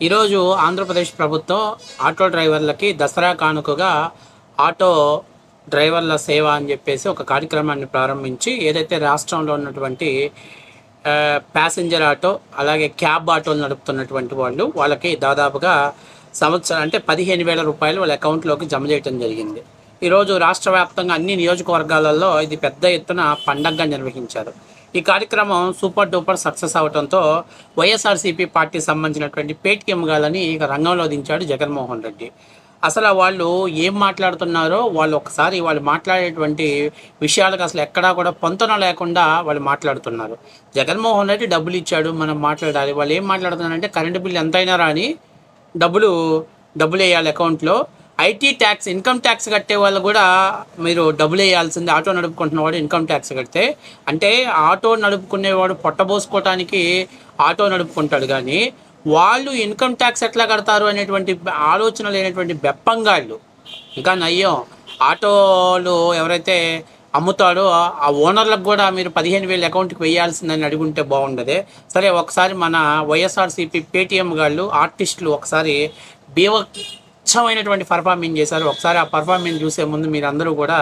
ఈరోజు ఆంధ్రప్రదేశ్ ప్రభుత్వం ఆటో డ్రైవర్లకి దసరా కానుకగా ఆటో డ్రైవర్ల సేవ అని చెప్పేసి ఒక కార్యక్రమాన్ని ప్రారంభించి ఏదైతే రాష్ట్రంలో ఉన్నటువంటి ప్యాసింజర్ ఆటో అలాగే క్యాబ్ ఆటోలు నడుపుతున్నటువంటి వాళ్ళు వాళ్ళకి దాదాపుగా సంవత్సరం అంటే పదిహేను వేల రూపాయలు వాళ్ళ అకౌంట్లోకి జమ చేయడం జరిగింది. ఈరోజు రాష్ట్ర వ్యాప్తంగా అన్ని నియోజకవర్గాలలో ఇది పెద్ద ఎత్తున పండగగా నిర్వహించారు. ఈ కార్యక్రమం సూపర్ డూపర్ సక్సెస్ అవడంతో వైఎస్ఆర్సీపీ పార్టీ సంబంధించినటువంటి పేటీఎం గాలని ఇక రంగంలో దించాడు జగన్మోహన్ రెడ్డి. అసలు వాళ్ళు ఏం మాట్లాడుతున్నారో వాళ్ళు ఒకసారి వాళ్ళు మాట్లాడేటువంటి విషయాలకు అసలు ఎక్కడా కూడా పొంతన లేకుండా వాళ్ళు మాట్లాడుతున్నారు. జగన్మోహన్ రెడ్డి డబ్బులు ఇచ్చాడు మనం మాట్లాడాలి. వాళ్ళు ఏం మాట్లాడుతున్నారంటే కరెంటు బిల్లు ఎంతైనా రాని డబ్బులు డబ్బులు వేయాలి అకౌంట్లో. ఐటీ ట్యాక్స్ ఇన్కమ్ ట్యాక్స్ కట్టే వాళ్ళు కూడా మీరు డబ్బులు వేయాల్సింది. ఆటో నడుపుకుంటున్నవాడు ఇన్కమ్ ట్యాక్స్ కడితే అంటే ఆటో నడుపుకునేవాడు పొట్టబోసుకోవటానికి ఆటో నడుపుకుంటాడు. కానీ వాళ్ళు ఇన్కమ్ ట్యాక్స్ ఎట్లా కడతారు అనేటువంటి ఆలోచన లేనటువంటి బెప్పంగాళ్ళు. ఇంకా నయ్యం ఆటోలు ఎవరైతే అమ్ముతాడో ఆ ఓనర్లకు కూడా మీరు పదిహేను వేలు అకౌంట్కి వేయాల్సిందని అడుగుంటే బాగుండదే. సరే ఒకసారి మన వైఎస్ఆర్సీపీ పేటీఎం వాళ్ళు ఆర్టిస్టులు ఒకసారి బీవచ్చమైనటువంటి పర్ఫార్మెన్స్ చేశారు. ఒకసారి ఆ పర్ఫార్మెన్స్ చూసే ముందు మీరందరూ కూడా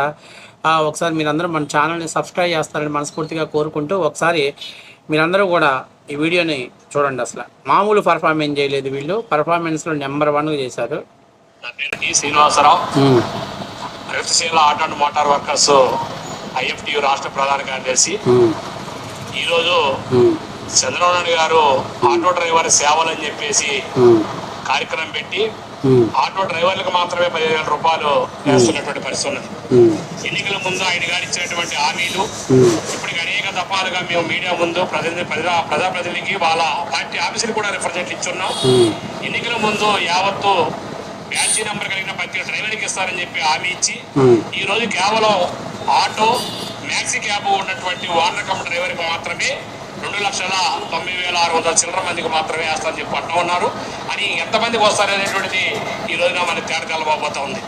ఒకసారి మీరందరూ మన ఛానల్ని సబ్స్క్రైబ్ చేస్తారని మనస్ఫూర్తిగా కోరుకుంటూ ఒకసారి మీరందరూ కూడా ఈ వీడియోని చూడండి అసలు. మామూలు పర్ఫార్మెన్స్ చేయలేదు వీళ్ళు. పర్ఫార్మెన్స్లో నెంబర్ వన్గా చేశారు. Srinivasa Rao. Auto and motor workers IFTU రాష్ట్ర ప్రధాన కార్యదర్శి. ఈరోజు చంద్రబాబు నాయుడు గారు ఆటో డ్రైవర్ సేవలు అని చెప్పేసి కార్యక్రమం పెట్టి ఆటో డ్రైవర్లకు మాత్రమే పదిహేను వేల రూపాయలు వేస్తున్నటువంటి పరిస్థితి ఉన్నది. ఎన్నికల ముందు ఆయన గారు ఇచ్చినటువంటి హామీలు ఇప్పటికి అనేక దఫాలుగా మేము మీడియా ముందు ప్రతినిధి ప్రజా ప్రజాప్రతినిధికి వాళ్ళ పార్టీ ఆఫీసులు కూడా రిప్రజెంట్ ఇచ్చున్నాం. ఎన్నికల ముందు యావత్తు బ్యాచీ నెంబర్ కలిగిన ప్రతి డ్రైవర్కి ఇస్తారని చెప్పి హామీ ఇచ్చి ఈ రోజు కేవలం ఆటో మ్యాక్సీ క్యాబ్ ఉన్నటువంటి ఓనర్ కమ్ డ్రైవర్కి మాత్రమే రెండు లక్షల తొంభై వేల ఆరు వందల చిల్లర మందికి మాత్రమే వేస్తారని చెప్పి అంటూ ఉన్నారు. అని ఎంతమందికి వస్తారనేటువంటిది ఈ రోజున మనకి తేడకలబోతా ఉంది.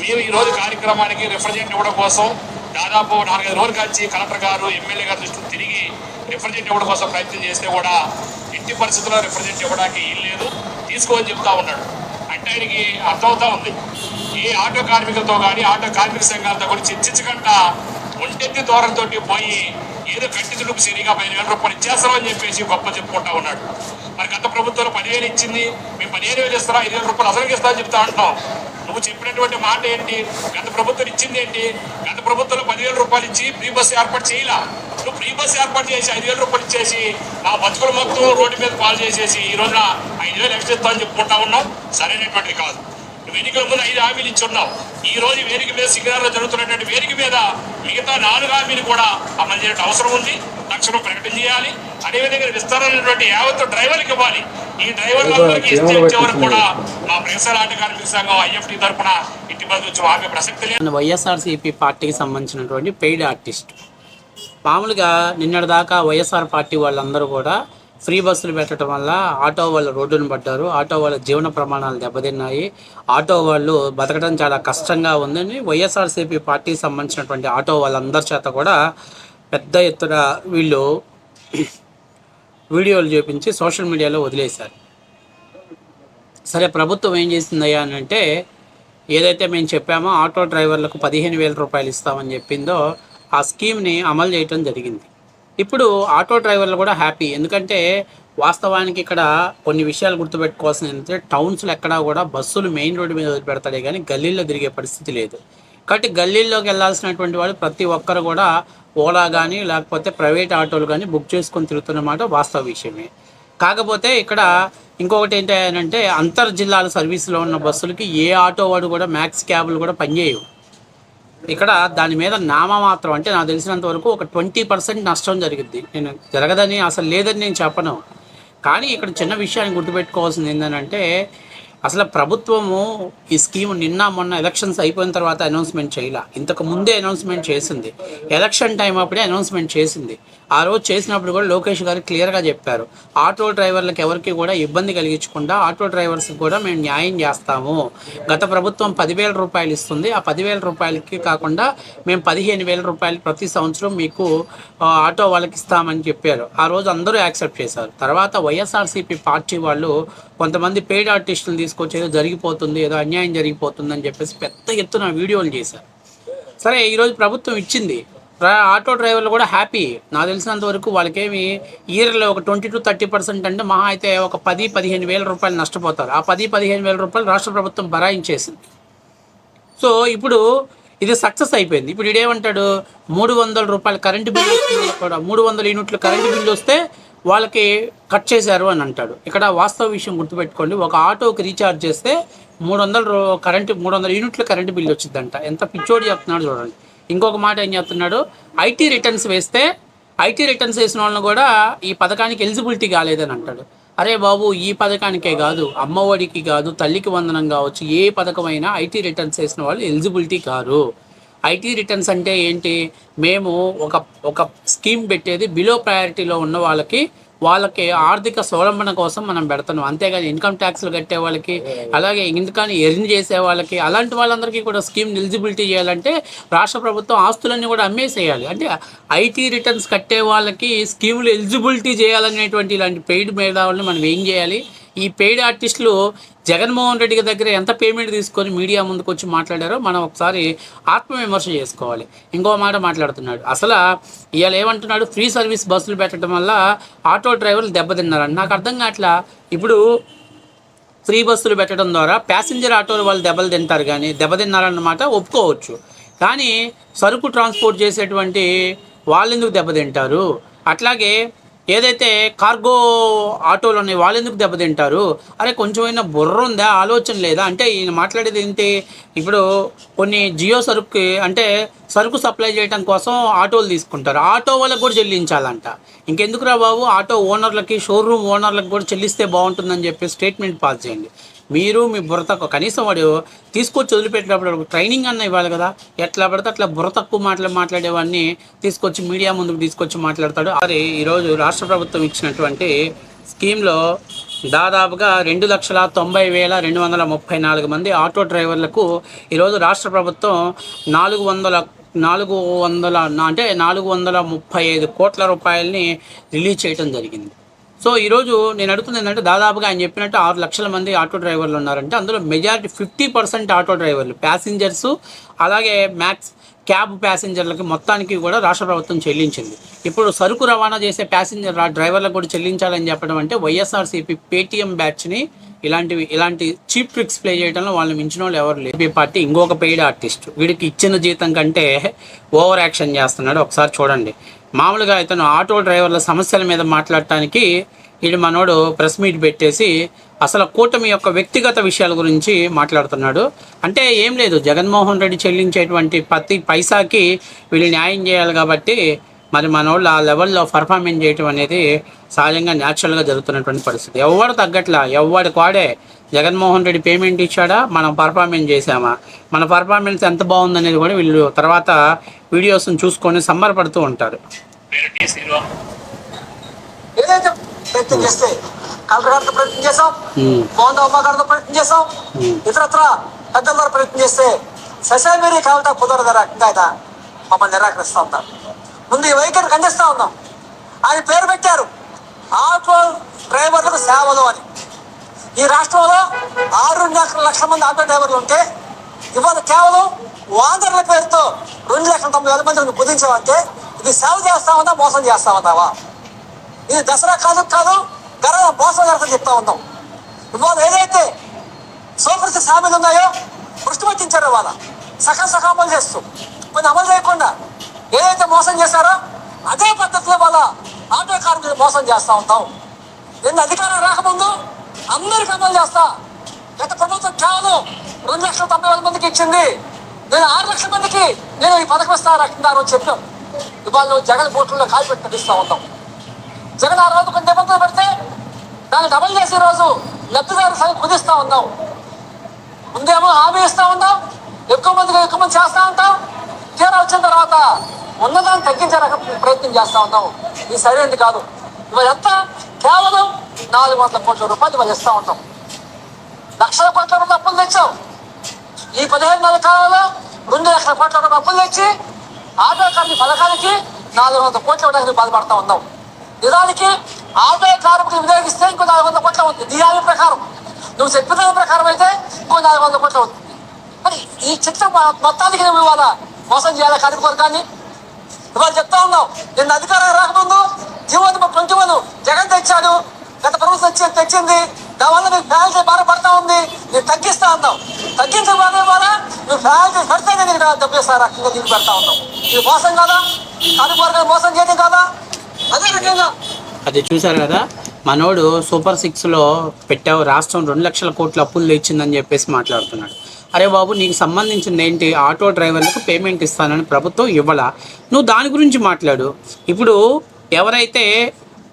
మేము ఈరోజు కార్యక్రమానికి రిప్రజెంట్ ఇవ్వడం కోసం దాదాపు నాలుగైదు రోజులు కలిసి కలెక్టర్ గారు ఎమ్మెల్యే గారి దృష్టికి తిరిగి రిప్రజెంట్ ఇవ్వడం కోసం ప్రయత్నం చేస్తే కూడా ఎట్టి పరిస్థితుల్లో రిప్రజెంట్ ఇవ్వడానికి వీలు లేదు. తీసుకోని చెప్తా ఉన్నాడు. అంటే ఆయనకి అర్థమవుతా ఉంది. ఏ ఆటో కార్మికులతో కానీ ఆటో కార్మిక సంఘాలతో కూడా చర్చించకుండా ఒంటెత్తి దూరంతో పోయి ఏదో కట్టి తులుపు సరిగా పదిహేను వేల రూపాయలు ఇచ్చేస్తామని చెప్పేసి గొప్ప చెప్పుకుంటా ఉన్నాడు. మరి గత ప్రభుత్వంలో పదివేలు ఇచ్చింది మేము పదిహేను వేలు ఇస్తారా ఐదు వేల రూపాయలు అసలు ఇస్తా చెప్తా అంటాం నువ్వు చెప్పినటువంటి మాట ఏంటి? గత ప్రభుత్వం ఇచ్చింది ఏంటి? గత ప్రభుత్వంలో పదివేల రూపాయలు ఇచ్చి ఫ్రీ బస్సు ఏర్పాటు చేయలా? నువ్వు ఫ్రీ బస్సు ఏర్పాటు చేసి ఐదు వేల రూపాయలు ఇచ్చేసి నా బతుకులు మొత్తం రోడ్డు మీద పాలు చేసేసి ఈ రోజున ఐదు వేలు ఎక్స్ట్రా ఇస్తా అని చెప్పుకుంటా ఉన్నావు? సరైనటువంటిది కాదు. నువ్వు ఎన్నికల ముందు ఐదు హామీలు ఇచ్చి ఉన్నావు ఈ రోజు వేదిక మీద సిగ్నల్లో జరుగుతున్నటువంటి వేదిక మీద మిగతా నాలుగు హామీలు కూడా అమలు చేయడం అవసరం ఉంది. తక్షణం ప్రకటన చేయాలి. అదేవిధంగా విస్తారమైనటువంటి యావత్తు డ్రైవర్కి ఇవ్వాలి. ఈ డ్రైవర్లందరికీ ఇచ్చే ఇచ్చే వరకు కూడా మా ప్రెసర్ ఆట కార్మిక సంఘం ఐఎఫ్టీ తరఫున ఇంటి బదులు ఆమె ప్రసక్తి లేదు. వైఎస్ఆర్సీపీ పార్టీకి సంబంధించినటువంటి పెయిడ్ ఆర్టిస్ట్. మామూలుగా నిన్నటిదాకా వైఎస్ఆర్ పార్టీ వాళ్ళందరూ కూడా ఫ్రీ బస్సులు పెట్టడం వల్ల ఆటో వాళ్ళు రోడ్డును పడ్డారు. ఆటో వాళ్ళ జీవన ప్రమాణాలు దెబ్బతిన్నాయి. ఆటో వాళ్ళు బతకడం చాలా కష్టంగా ఉందని వైఎస్ఆర్సీపీ పార్టీకి సంబంధించినటువంటి ఆటో వాళ్ళందరి చేత కూడా పెద్ద ఎత్తున వీళ్ళు వీడియోలు చూపించి సోషల్ మీడియాలో వదిలేశారు. సరే ప్రభుత్వం ఏం చేసిందయ్యా అని అంటే ఏదైతే మేము చెప్పామో ఆటో డ్రైవర్లకు పదిహేను వేల రూపాయలు ఇస్తామని చెప్పిందో ఆ స్కీమ్ని అమలు చేయటం జరిగింది. ఇప్పుడు ఆటో డ్రైవర్లు కూడా హ్యాపీ. ఎందుకంటే వాస్తవానికి ఇక్కడ కొన్ని విషయాలు గుర్తుపెట్టుకోవాల్సిన ఏంటంటే టౌన్స్లో ఎక్కడా కూడా బస్సులు మెయిన్ రోడ్డు మీద వదిలిపెడతాడే కానీ గల్లీల్లో తిరిగే పరిస్థితి లేదు. కాబట్టి గల్లీల్లోకి వెళ్ళాల్సినటువంటి వాళ్ళు ప్రతి ఒక్కరు కూడా ఓలా కానీ లేకపోతే ప్రైవేట్ ఆటోలు కానీ బుక్ చేసుకొని తిరుగుతున్నమాట వాస్తవ విషయమే. కాకపోతే ఇక్కడ ఇంకొకటి ఏంటంటే అంతర్ జిల్లాల సర్వీసులో ఉన్న బస్సులకి ఏ ఆటో వాడు కూడా మ్యాక్స్ క్యాబ్లు కూడా పనిచేయవు. ఇక్కడ దాని మీద నామమాత్రం అంటే నాకు తెలిసినంత వరకు ఒక ట్వంటీ పర్సెంట్ నష్టం జరిగింది. నేను జరగదని అసలు లేదని నేను చెప్పను. కానీ ఇక్కడ చిన్న విషయాన్ని గుర్తుపెట్టుకోవాల్సింది ఏంటంటే అసలు ప్రభుత్వము ఈ స్కీమ్ నిన్న మొన్న ఎలక్షన్స్ అయిపోయిన తర్వాత అనౌన్స్మెంట్ చేయాల. ఇంతకు ముందే అనౌన్స్మెంట్ చేసింది. ఎలక్షన్ టైం అప్పుడే అనౌన్స్మెంట్ చేసింది. ఆ రోజు చేసినప్పుడు కూడా లోకేష్ గారు క్లియర్గా చెప్పారు. ఆటో డ్రైవర్లకు ఎవరికి కూడా ఇబ్బంది కలిగించకుండా ఆటో డ్రైవర్స్కి కూడా మేము న్యాయం చేస్తాము. గత ప్రభుత్వం పదివేల రూపాయలు ఇస్తుంది. ఆ పదివేల రూపాయలకి కాకుండా మేము పదిహేను వేల రూపాయలు ప్రతి సంవత్సరం మీకు ఆటో వాళ్ళకి ఇస్తామని చెప్పారు. ఆ రోజు అందరూ యాక్సెప్ట్ చేశారు. తర్వాత వైఎస్ఆర్సీపీ పార్టీ వాళ్ళు కొంతమంది పెయిడ్ ఆర్టిస్టులు తీసుకొచ్చి ఏదో జరిగిపోతుంది ఏదో అన్యాయం జరిగిపోతుంది అని చెప్పేసి పెద్ద ఎత్తున వీడియోలు చేశారు. సరే ఈరోజు ప్రభుత్వం ఇచ్చింది. ఆటో డ్రైవర్లు కూడా హ్యాపీ. నాకు తెలిసినంత వరకు వాళ్ళకేమి ఇయర్లో ఒక ట్వంటీ టు థర్టీ పర్సెంట్ అంటే మహా అయితే ఒక పది పదిహేను వేల రూపాయలు నష్టపోతారు. ఆ పది పదిహేను వేల రూపాయలు రాష్ట్ర ప్రభుత్వం బరాయించేసింది. సో ఇప్పుడు ఇది సక్సెస్ అయిపోయింది. ఇప్పుడు ఇడేమంటాడు? మూడు వందల రూపాయల కరెంటు బిల్లు కూడా. మూడు వందల యూనిట్లు కరెంటు బిల్లు వస్తే వాళ్ళకి కట్ చేశారు అని అంటాడు. ఇక్కడ వాస్తవ విషయం గుర్తుపెట్టుకోండి. ఒక ఆటోకి రీఛార్జ్ చేస్తే మూడు వందల కరెంటు మూడు వందల యూనిట్ల కరెంటు బిల్లు వచ్చిందంట. ఎంత పిచ్చోడి చెప్తున్నాడు చూడండి. ఇంకొక మాట ఏం చెప్తున్నాడు? ఐటీ రిటర్న్స్ వేస్తే ఐటీ రిటర్న్స్ వేసిన వాళ్ళని కూడా ఈ పథకానికి ఎలిజిబిలిటీ కాలేదని అంటాడు. అరే బాబు ఈ పథకానికే కాదు అమ్మఒడికి కాదు తల్లికి వందనం కావచ్చు ఏ పథకమైనా ఐటీ రిటర్న్స్ వేసిన వాళ్ళు ఎలిజిబిలిటీ కారు. ఐటీ రిటర్న్స్ అంటే ఏంటి? మేము ఒక ఒక స్కీమ్ పెట్టేది బిలో ప్రయారిటీలో ఉన్న వాళ్ళకి వాళ్ళకి ఆర్థిక స్వలంబన కోసం మనం పెడతాం అంతేగాని ఇన్కమ్ ట్యాక్స్లు కట్టే వాళ్ళకి అలాగే ఇన్కమ్ ఎర్న్ చేసే వాళ్ళకి అలాంటి వాళ్ళందరికీ కూడా స్కీమ్ ఎలిజిబిలిటీ చేయాలంటే రాష్ట్ర ప్రభుత్వం ఆస్తులన్నీ కూడా అమ్మేసేయాలి. అంటే ఐటీ రిటర్న్స్ కట్టే వాళ్ళకి స్కీములు ఎలిజిబిలిటీ చేయాలనేటువంటి ఇలాంటి పెయిడ్ మేధావులను మనం ఏం చేయాలి? ఈ పెయిడ్ ఆర్టిస్టులు జగన్మోహన్ రెడ్డి దగ్గర ఎంత పేమెంట్ తీసుకొని మీడియా ముందుకు వచ్చి మాట్లాడారో మనం ఒకసారి ఆత్మవిమర్శ చేసుకోవాలి. ఇంకో మాట మాట్లాడుతున్నాడు. అసలు ఇవాళ ఏమంటున్నాడు? ఫ్రీ సర్వీస్ బస్సులు పెట్టడం వల్ల ఆటో డ్రైవర్లు దెబ్బతిన్నారని. నాకు అర్థం కావట్లా? ఇప్పుడు ఫ్రీ బస్సులు పెట్టడం ద్వారా ప్యాసింజర్ ఆటోలు వాళ్ళు దెబ్బలు తింటారు కానీ దెబ్బతిన్నారన్నమాట ఒప్పుకోవచ్చు. కానీ సరుకు ట్రాన్స్పోర్ట్ చేసేటువంటి వాళ్ళు ఎందుకు దెబ్బతింటారు? అట్లాగే ఏదైతే కార్గో ఆటోలు ఉన్నాయి వాళ్ళు ఎందుకు దెబ్బతింటారు? అరే కొంచెమైనా బుర్ర ఉందా ఆలోచన లేదా? అంటే ఈయన మాట్లాడేది ఏంటి? ఇప్పుడు కొన్ని జియో సరుకు అంటే సరుకు సప్లై చేయడం కోసం ఆటోలు తీసుకుంటారు. ఆటో వాళ్ళకి కూడా చెల్లించాలంట. ఇంకెందుకురా బాబు? ఆటో ఓనర్లకి షోరూమ్ ఓనర్లకు కూడా చెల్లిస్తే బాగుంటుందని చెప్పి స్టేట్మెంట్ పాస్ చేయండి. మీరు మీ బుర్ర కనీసం వాడు తీసుకొచ్చి వదిలిపెట్టినప్పుడు ట్రైనింగ్ అన్న ఇవ్వాలి కదా. ఎట్లా పడితే అట్లా బుర్ర తక్కువ మాటలు మాట్లాడేవాడిని తీసుకొచ్చి మీడియా ముందుకు తీసుకొచ్చి మాట్లాడతాడు. అది ఈరోజు రాష్ట్ర ప్రభుత్వం ఇచ్చినటువంటి స్కీమ్లో దాదాపుగా రెండు లక్షల తొంభై వేల రెండు వందల ముప్పై నాలుగు మంది ఆటో డ్రైవర్లకు ఈరోజు రాష్ట్ర ప్రభుత్వం నాలుగు వందల నాలుగు వందల అంటే నాలుగు వందల ముప్పై ఐదు కోట్ల రూపాయలని రిలీజ్ చేయడం జరిగింది. సో ఈరోజు నేను అడుగుతుంది ఏంటంటే దాదాపుగా ఆయన చెప్పినట్టు ఆరు లక్షల మంది ఆటో డ్రైవర్లు ఉన్నారంటే అందులో మెజారిటీ ఫిఫ్టీ పర్సెంట్ ఆటో డ్రైవర్లు ప్యాసింజర్స్ అలాగే మ్యాక్స్ క్యాబ్ ప్యాసింజర్లకి మొత్తానికి కూడా రాష్ట్ర ప్రభుత్వం చెల్లించింది. ఇప్పుడు సరుకు రవాణా చేసే ప్యాసింజర్ డ్రైవర్లకు కూడా చెల్లించాలని చెప్పడం అంటే వైఎస్ఆర్సీపీ పేటీఎం బ్యాచ్ని ఇలాంటివి ఇలాంటి చీప్ ట్రిక్స్ ప్లే చేయడంలో వాళ్ళు మించిన వాళ్ళు ఎవరు లేరు. పార్టీ ఇంకొక పెయిడ్ ఆర్టిస్ట్ వీడికి ఇచ్చిన జీతం కంటే ఓవర్ యాక్షన్ చేస్తున్నాడు. ఒకసారి చూడండి. మామూలుగా ఇతను ఆటో డ్రైవర్ల సమస్యల మీద మాట్లాడటానికి వీడు మనోడు ప్రెస్ మీట్ పెట్టేసి అసలు కూటమి యొక్క వ్యక్తిగత విషయాల గురించి మాట్లాడుతున్నాడు. అంటే ఏం లేదు జగన్మోహన్ రెడ్డి చెల్లించేటువంటి ప్రతి పైసాకి వీళ్ళు న్యాయం చేయాలి కాబట్టి మరి మనోళ్ళు ఆ లెవెల్లో పర్ఫార్మెన్స్ చేయటం అనేది సహజంగా న్యాచురల్గా జరుగుతున్నటువంటి పరిస్థితి. ఎవడు తగ్గట్లా ఎవడికి వాడే జగన్మోహన్ రెడ్డి పేమెంట్ ఇచ్చాడా? మనం పర్ఫార్మెన్స్ చేసామా మన పర్ఫార్మెన్స్ ఎంత బాగుందనేది కూడా వీళ్ళు తర్వాత వీడియోస్ని చూసుకొని సంబరపడుతూ ఉంటారు. టి శ్రీరామ్ ఏదైతే ప్రయత్నం చేస్తే కలెక్టర్ గారితో ప్రయత్నం చేసాం మోహన్ గారితో ప్రయత్నం చేసాం ఉమ్. ఇతరత్ర పెద్దల ద్వారా ప్రయత్నం చేస్తే సశామీరి కావటం కుదరదు రకంగా ఆయన మమ్మల్ని నిరాకరిస్తా ఉంటారు ముందు ఈ వైఖరి ఖండిస్తూ ఉన్నాం. ఆయన పేరు పెట్టారు. ఆటో డ్రైవర్లకు సేవలు అని. ఈ రాష్ట్రంలో ఆరు లక్షల మంది ఆటో డ్రైవర్లు ఉంటే ఇవాళ కేవలం వాందర్ల పేరుతో రెండు లక్షల తొంభై వేల మంది కుదించామంటే ఇది సేవ చేస్తా ఉందా మోసం చేస్తా ఉన్నావా? ఇది దసరా కాదు కాదు గర్వ మోసం జరుగుతుంది చెప్తా ఉన్నాం. ఇవాళ ఏదైతే సూపరిస్థితి హామీలు ఉన్నాయో దృష్టి పట్టించారు ఇవాళ. సగం సగం అమలు చేస్తూ. కొన్ని అమలు చేయకుండా ఏదైతే మోసం చేశారో అదే పద్ధతిలో వాళ్ళ ఆటో కార్మికులు మోసం చేస్తూ ఉంటాం. నేను అధికారం రాకముందు అందరికి అమలు చేస్తా. గత ప్రభుత్వం కేవలం రెండు లక్షల తొంభై వేల మందికి ఇచ్చింది. నేను ఆరు లక్షల మందికి నేను ఈ పథకం ఇస్తా అని చెప్పాం. ఇవాళ జగన్ బోట్లలో కాలు పెట్టి ఉంటాం జగన్ ఆ రోజు కొన్ని నిబంధనలు పెడితే దాన్ని డబల్ చేసే రోజు లబ్ధిదారు సగం కుదిస్తా ఉన్నాం. ముందేమో హామీ ఇస్తా ఉన్నాం. ఎక్కువ మందికి ఎక్కువ మంది చేస్తూ ఉంటాం. తీరా వచ్చిన తర్వాత ఉన్నదాన్ని తగ్గించడానికి ప్రయత్నం చేస్తా ఉన్నాం ఇది సరైనది కాదు. ఇవాళ ఎంత? కేవలం నాలుగు వందల కోట్ల రూపాయలు ఇవాళ ఇస్తా ఉంటాం లక్షల కోట్ల రూపాయలు అప్పులు తెచ్చాం ఈ పదిహేను నెలల కాలంలో రెండు లక్షల కోట్ల రూపాయలు అప్పులు తెచ్చి ఆటో కార్మిక పథకానికి నాలుగు వందల కోట్ల ఇవ్వడానికి బాధపడతా ఉన్నాం నిజానికి ఆదాయ కార్మికులు వినియోగిస్తే ఇంకో నాలుగు వందల కోట్ల ఉంది. నీ ప్రకారం. నువ్వు చెప్పిన ప్రకారం అయితే ఇంకో నాలుగు వందల కోట్ల అవుతుంది మరి ఈ చిత్రం మొత్తానికి నువ్వు ఇవాళ మోసం చేయాలి కార్మిక వర్గాన్ని? ఇవాళ చెప్తా ఉన్నాం. నిన్న అధికారం రాకముందు జీవోది ట్వంటీ జగన్ తెచ్చాడు. గత ప్రభుత్వం తెచ్చి తెచ్చింది. దానివల్ల మీకు ఫ్యామిలీ బాధపడతా ఉంది. నేను తగ్గిస్తా ఉన్నాం తగ్గించకపోతే ద్వారా నువ్వు ఫ్యామిలీ పెడితేనే నేను ఇక్కడ డబ్బు రకంగా దీన్ని పెడతా ఉన్నాం. ఇది మోసం కాదా? కార్మిక మోసం చేయడం కాదా? అదే రకంగా అది చూశారు కదా? మనోడు సూపర్ సిక్స్లో పెట్టావు. రాష్ట్రం రెండు లక్షల కోట్ల అప్పులు ఇచ్చిందని చెప్పేసి మాట్లాడుతున్నాడు. అరే బాబు నీకు సంబంధించింది ఏంటి? ఆటో డ్రైవర్లకు పేమెంట్ ఇస్తానని ప్రభుత్వం ఇవ్వాల? నువ్వు దాని గురించి మాట్లాడు. ఇప్పుడు ఎవరైతే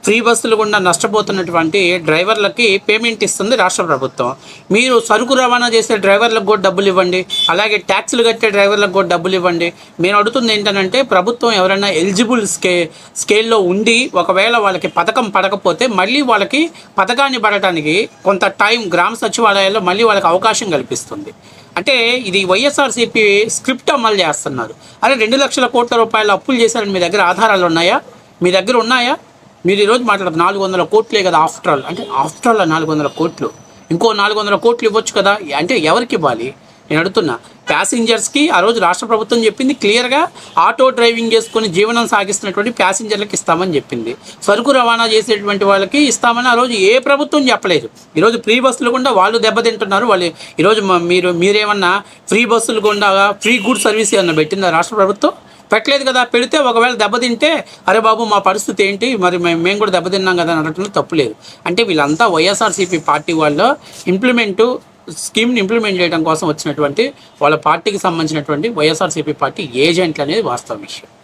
ఫ్రీ బస్సులు గుండా నష్టపోతున్నటువంటి డ్రైవర్లకి పేమెంట్ ఇస్తుంది రాష్ట్ర ప్రభుత్వం. మీరు సరుకు రవాణా చేసే డ్రైవర్లకు కూడా డబ్బులు ఇవ్వండి. అలాగే ట్యాక్సులు కట్టే డ్రైవర్లకు కూడా డబ్బులు ఇవ్వండి. నేను అడుగుతుంది ఏంటంటే ప్రభుత్వం ఎవరైనా ఎలిజిబుల్ స్కే స్కేల్లో ఉండి ఒకవేళ వాళ్ళకి పథకం పడకపోతే మళ్ళీ వాళ్ళకి పథకాన్ని పడటానికి కొంత టైం గ్రామ సచివాలయాల్లో మళ్ళీ వాళ్ళకి అవకాశం కల్పిస్తుంది. అంటే ఇది వైఎస్ఆర్సీపీ స్క్రిప్ట్ అమలు చేస్తున్నారు. అరే రెండు లక్షల కోట్ల రూపాయల అప్పులు చేశారని మీ దగ్గర ఆధారాలు ఉన్నాయా? మీ దగ్గర ఉన్నాయా? మీరు ఈరోజు మాట్లాడదు నాలుగు వందల కోట్లే కదా ఆఫ్టర్ ఆల్. అంటే ఆఫ్టర్ ఆల్ నాలుగు వందల కోట్లు. ఇంకో నాలుగు వందల కోట్లు ఇవ్వచ్చు కదా? అంటే ఎవరికి ఇవ్వాలి? నేను అడుగుతున్నా. ప్యాసింజర్స్కి ఆ రోజు రాష్ట్ర ప్రభుత్వం చెప్పింది క్లియర్గా ఆటో డ్రైవింగ్ చేసుకుని జీవనం సాగిస్తున్నటువంటి ప్యాసింజర్లకు ఇస్తామని చెప్పింది. సరుకు రవాణా చేసేటువంటి వాళ్ళకి ఇస్తామని ఆ రోజు ఏ ప్రభుత్వం చెప్పలేదు. ఈరోజు ఫ్రీ బస్సులు కూడా వాళ్ళు దెబ్బతింటున్నారు. వాళ్ళు ఈరోజు మీరు మీరేమన్నా ఫ్రీ బస్సులు కూడా ఫ్రీ గుడ్ సర్వీస్ ఏమన్నా పెట్టిందా రాష్ట్ర ప్రభుత్వం? పెట్టలేదు కదా. పెడితే ఒకవేళ దెబ్బతింటే అరే బాబు మా పరిస్థితి ఏంటి? మరి మేము మేము కూడా దెబ్బతిన్నాం కదా అని అనడంలో తప్పులేదు. అంటే వీళ్ళంతా వైఎస్ఆర్సీపీ పార్టీ వాళ్ళు ఇంప్లిమెంటు స్కీమ్ని ఇంప్లిమెంట్ చేయడం కోసం వచ్చినటువంటి వాళ్ళ పార్టీకి సంబంధించినటువంటి వైఎస్ఆర్సీపీ పార్టీ ఏజెంట్లు అనేది వాస్తవ విషయం.